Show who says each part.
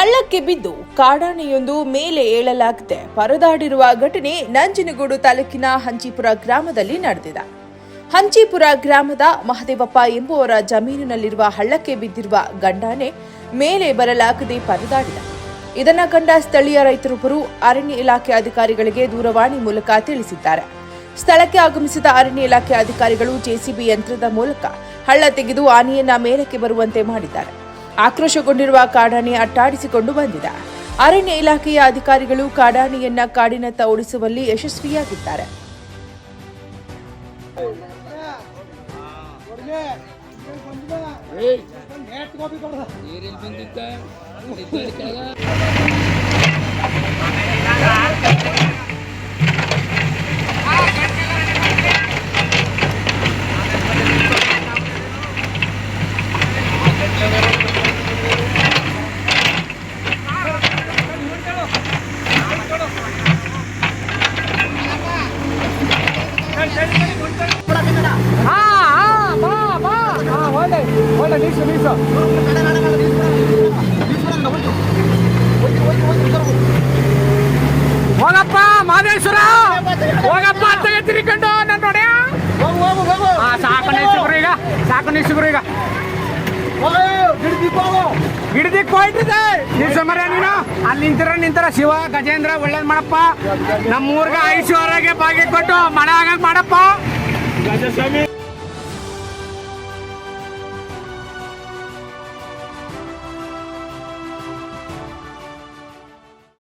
Speaker 1: ಹಳ್ಳಕ್ಕೆ ಬಿದ್ದು ಕಾಡಾನೆಯೊಂದು ಮೇಲೆ ಏಳಲಾಗದೆ. ಪರದಾಡಿರುವ ಘಟನೆ ನಂಜನಗೂಡು ತಾಲೂಕಿನ ಹಂಚಿಪುರ ಗ್ರಾಮದಲ್ಲಿ ನಡೆದಿದೆ. ಹಂಚಿಪುರ ಗ್ರಾಮದ ಮಹದೇವಪ್ಪ ಎಂಬುವರ ಜಮೀನಿನಲ್ಲಿರುವ ಹಳ್ಳಕ್ಕೆ ಬಿದ್ದಿರುವ ಗಂಡಾನೆ ಮೇಲೆ ಬರಲಾಗದೆ ಪರದಾಡಿದ. ಇದನ್ನ ಕಂಡ ಸ್ಥಳೀಯ ರೈತರೊಬ್ಬರು ಅರಣ್ಯ ಇಲಾಖೆ ಅಧಿಕಾರಿಗಳಿಗೆ ದೂರವಾಣಿ ಮೂಲಕ ತಿಳಿಸಿದ್ದಾರೆ. ಸ್ಥಳಕ್ಕೆ ಆಗಮಿಸಿದ ಅರಣ್ಯ ಇಲಾಖೆ ಅಧಿಕಾರಿಗಳು ಜೆಸಿಬಿ ಯಂತ್ರದ ಮೂಲಕ ಹಳ್ಳ ತೆಗೆದು ಆನೆಯನ್ನ ಮೇಲಕ್ಕೆ ಬರುವಂತೆ ಮಾಡಿದ್ದಾರೆ. ಆಕ್ರೋಶಗೊಂಡಿರುವ ಕಾಡಾನೆ ಅಟ್ಟಾಡಿಸಿಕೊಂಡು ಬಂದಿದೆ ಅರಣ್ಯ ಇಲಾಖೆಯ ಅಧಿಕಾರಿಗಳು ಕಾಡಾನೆಯನ್ನ ಕಾಡಿನತ್ತ ಓಡಿಸುವಲ್ಲಿ ಯಶಸ್ವಿಯಾಗಿದ್ದಾರೆ
Speaker 2: ಹೋಗಪ್ಪ ಮಾದೇಶ್ವರ. ಹೋಗಪ್ಪ ಅಂತ ತಿರ್ಕೊಂಡು ನನ್ನ ನೋಡ್ಯ ಹಾ ಸಾಕು ನಿಲ್ಸಿಬ್ರು ಈಗ ಸಾಕು ನಿಲ್ಸಿಬ್ರು ಈಗ. ಗಿಡದಿಕ್ ಇದೆ ನಿಲ್ಸ ಸಮರ ನೀನು. ಅಲ್ಲಿ ನಿಂತಿರ ನಿಂತರ ಶಿವ ಗಜೇಂದ್ರ ಒಳ್ಳೇದ್ ಮಾಡಪ್ಪ. ನಮ್ಮ ಊರ್ಗ ಐಶ್ವರ್ಯಗೆ ಬಾಗಿ ಕೊಟ್ಟು ಮಳೆ ಆಗಂಗ್ ಮಾಡಪ್ಪ.